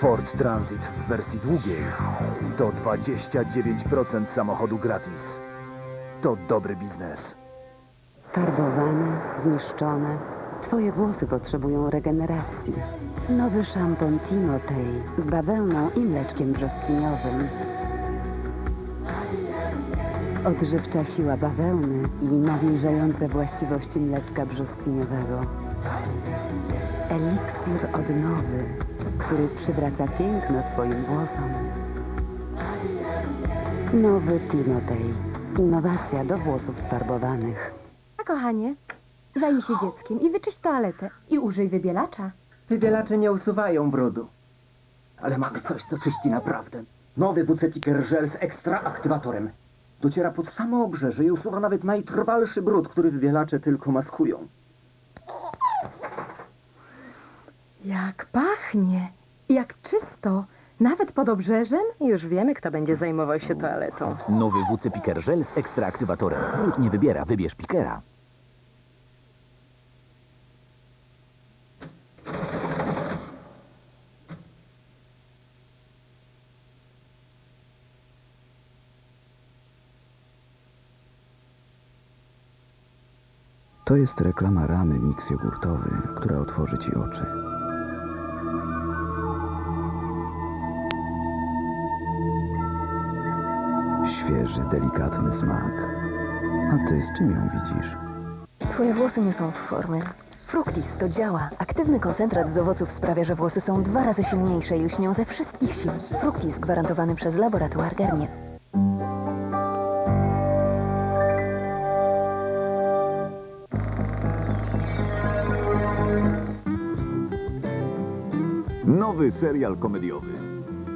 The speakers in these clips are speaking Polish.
Ford Transit w wersji długiej to 29% samochodu gratis. To dobry biznes. Farbowane, zniszczone. Twoje włosy potrzebują regeneracji. Nowy szampon Timotej z bawełną i mleczkiem brzoskwiniowym. Odżywcza siła bawełny i nawilżające właściwości mleczka brzoskwiniowego. Eliksir odnowy, który przywraca piękno Twoim włosom. Nowy Timotej. Innowacja do włosów farbowanych. A kochanie, zajmij się dzieckiem i wyczyść toaletę i użyj wybielacza. Wybielacze nie usuwają brudu. Ale mamy coś, co czyści naprawdę. Nowy Bucepiker Gel z ekstra aktywatorem. Dociera pod samo obrzeże i usuwa nawet najtrwalszy brud, który wybielacze tylko maskują. Jak pachnie, jak czysto, nawet pod obrzeżem. Już wiemy, kto będzie zajmował się toaletą. Nowy WC Piker Żel z ekstra aktywatorem. Brud nie wybiera, wybierz Pikera. To jest reklama ramy mix jogurtowy, która otworzy Ci oczy. Świeży, delikatny smak. A Ty z czym ją widzisz? Twoje włosy nie są w formie. Fructis to działa. Aktywny koncentrat z owoców sprawia, że włosy są dwa razy silniejsze i lśnią ze wszystkich sił. Fructis gwarantowany przez laboratorium Garnier. Nowy serial komediowy.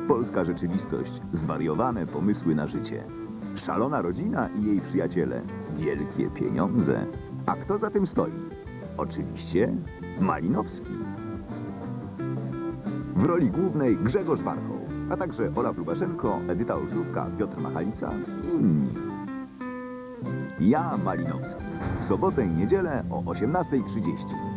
Polska rzeczywistość, zwariowane pomysły na życie. Szalona rodzina i jej przyjaciele. Wielkie pieniądze. A kto za tym stoi? Oczywiście Malinowski. W roli głównej Grzegorz Warchoł, a także Olaf Lubaszenko, Edyta Olszówka, Piotr Machalica i inni. Ja Malinowski. W sobotę i niedzielę o 18.30.